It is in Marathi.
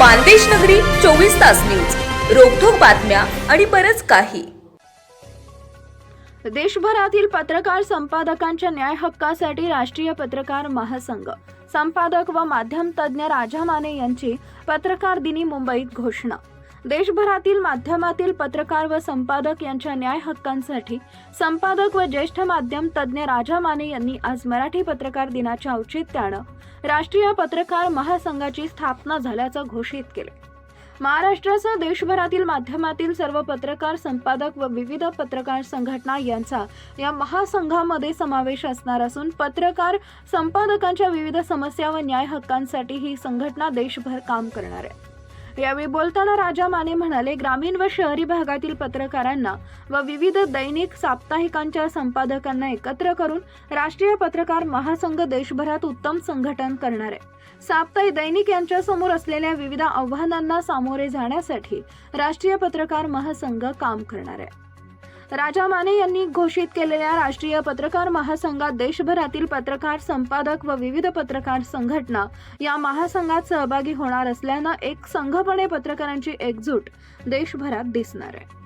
मानदेश नगरी चोवीस तास न्यूज. रोखोक बातम्या आणि बरच काही. देशभरातील पत्रकार संपादकांच्या न्याय हक्कासाठी राष्ट्रीय पत्रकार महासंघ संपादक व माध्यम तज्ज्ञ राजा माने यांची पत्रकार दिनी मुंबईत घोषणा. देशभरातील माध्यमातील पत्रकार व संपादक यांच्या न्याय हक्कांसाठी संपादक व ज्येष्ठ माध्यम तज्ज्ञ राजा माने यांनी आज मराठी पत्रकार दिनाच्या औचित्यानं राष्ट्रीय पत्रकार महासंघाची स्थापना झाल्याचं घोषित केले. महाराष्ट्रासह देशभरातील माध्यमातील सर्व पत्रकार संपादक व विविध पत्रकार संघटना यांचा या महासंघामध्ये समावेश असणार असून पत्रकार संपादकांच्या विविध समस्या व न्याय हक्कांसाठी ही संघटना देशभर काम करणार आहे. यावेळी बोलताना राजा माने म्हणाले ग्रामीण व शहरी भागातील पत्रकारांना व विविध दैनिक साप्ताहिकांच्या संपादकांना एकत्र करून राष्ट्रीय पत्रकार महासंघ देशभरात उत्तम संघटन करणार आहे. साप्ताहिक दैनिक यांच्या समोर असलेल्या विविध आव्हानांना सामोरे जाण्यासाठी राष्ट्रीय पत्रकार महासंघ काम करणार आहे. राजा माने यांनी घोषित केलेल्या राष्ट्रीय पत्रकार महासंघात देशभरातील पत्रकार संपादक व विविध पत्रकार संघटना या महासंघात सहभागी होणार असल्यानं एक संघपणे पत्रकारांची एकजूट देशभरात दिसणार आहे.